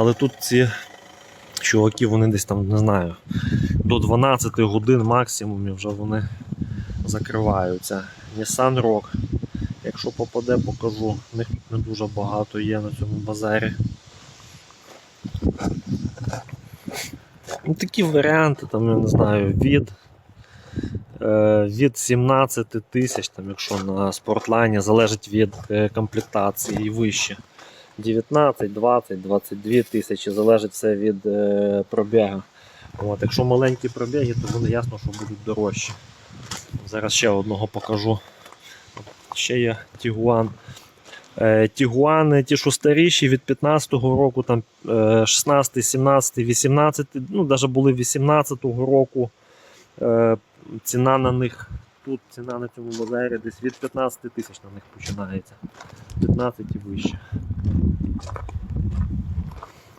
Але тут ці чуваки, вони десь там, не знаю, до 12 годин максимум вже вони закриваються. Nissan Rock. Якщо попаде, покажу. В них не дуже багато є на цьому базарі. Ну, такі варіанти, там, я не знаю, від, е, від 17 тисяч, якщо на спортлайні, залежить від е, комплектації і вище. 19, 20, 22 тисячі, залежить все від е, пробігу. От, якщо маленькі пробіги, то буде ясно, що будуть дорожчі. Зараз ще одного покажу. Ще є Тігуан. Е, Тігуани, ті, що старіші від 15-го року, там е, 16, 17, 18, ну навіть були 18-го року. Е, Ціна на них тут, ціна на цьому базарі десь від 15 тисяч на них починається. 15 і вище. Thank you.